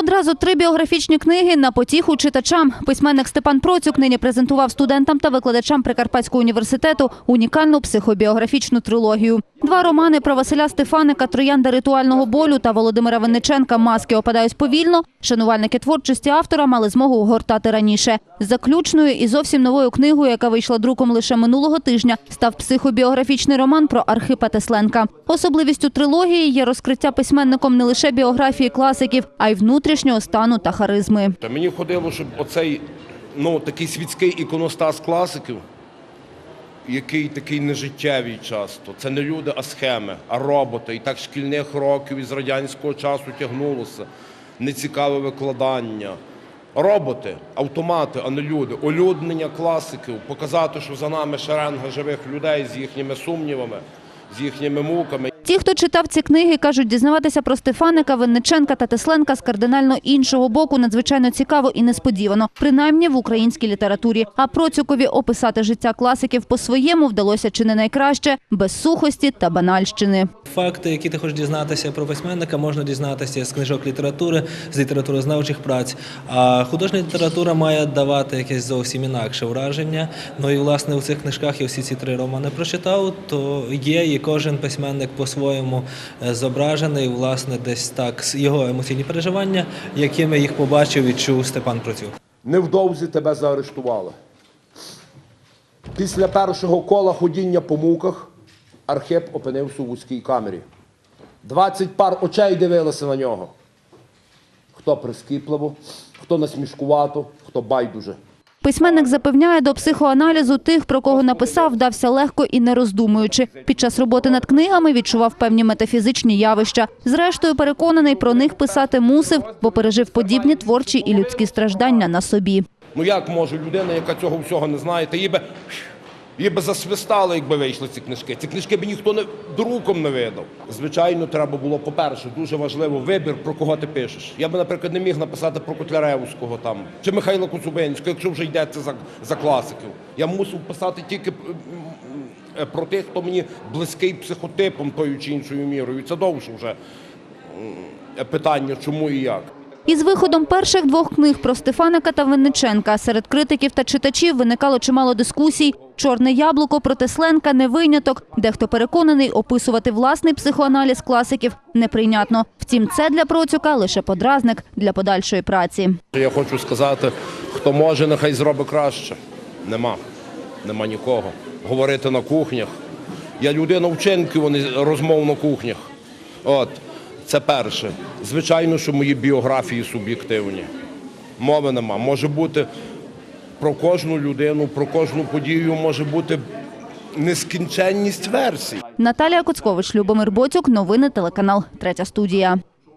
Одразу три біографічні книги на потіху читачам. Письменник Степан Процюк нині презентував студентам та викладачам Прикарпатського університету унікальну психобіографічну трилогію. Два романи про Василя Стефаника «Троянда ритуального болю» та Володимира Винниченка «Маски опадають повільно». Шанувальники творчості автора мали змогу гортати раніше. Заключною і зовсім новою книгою, яка вийшла друком лише минулого тижня, став психобіографічний роман про Архипа Тесленка. Особливістю трилогії є розкриття письменником не лише біографії класиків, а й внутрішнього стану та харизми. Та мені ходило, щоб оцей ну, такий світський іконостас класиків, який такий нежиттєвий часто. Це не люди, а схеми, а роботи. І так шкільних років із радянського часу тягнулося. Нецікаве викладання. Роботи, автомати, а не люди. Олюднення класиків, показати, що за нами шеренга живих людей з їхніми сумнівами, з їхніми муками. Ті, хто читав ці книги, кажуть, дізнаватися про Стефаника, Винниченка та Тесленка з кардинально іншого боку надзвичайно цікаво і несподівано, принаймні в українській літературі. А Процюкові описати життя класиків по-своєму вдалося чи не найкраще, без сухості та банальщини. Факти, які ти хочеш дізнатися про письменника, можна дізнатися з книжок літератури, з літературознавчих праць. А художня література має давати якесь зовсім інакше враження. Ну і власне у цих книжках я всі ці три романи прочитав, то є і кожен письменник по-своєму е, зображений, власне, десь так його емоційні переживання, якими їх побачив і чув Степан Процюк. Невдовзі тебе заарештували. Після першого кола ходіння по муках Архип опинився у вузькій камері. 20 пар очей дивилися на нього. Хто прискіпливо, хто насмішкувато, хто байдуже. Письменник запевняє, до психоаналізу тих, про кого написав, вдався легко і не роздумуючи. Під час роботи над книгами відчував певні метафізичні явища. Зрештою, переконаний, про них писати мусив, бо пережив подібні творчі і людські страждання на собі. Ну як може людина, яка цього всього не знає, та її би, її би засвистало, якби вийшли ці книжки. Ці книжки б ніхто не друком не видав. Звичайно, треба було, по-перше, дуже важливо вибір, про кого ти пишеш. Я би, наприклад, не міг написати про Котляревського там чи Михайла Коцубинського, якщо вже йдеться за, за класиків. Я мусив писати тільки про тих, хто мені близький психотипом тою чи іншою мірою. Це довше вже питання, чому і як. Із виходом перших двох книг про Стефаника та Винниченка серед критиків та читачів виникало чимало дискусій. Чорне яблуко про Тесленка не виняток. Дехто переконаний, описувати власний психоаналіз класиків неприйнятно. Втім, це для Процюка лише подразник для подальшої праці. Я хочу сказати, хто може, нехай зробить краще. Нема. Нема нікого. Говорити на кухнях. Я людина вчинків, вони розмов на кухнях. От, це перше. Звичайно, що мої біографії суб'єктивні. Мови нема. Може бути про кожну людину, про кожну подію може бути нескінченність версій. Наталія Коцкович, Любомир Боцюк. Новини телеканал Третя студія.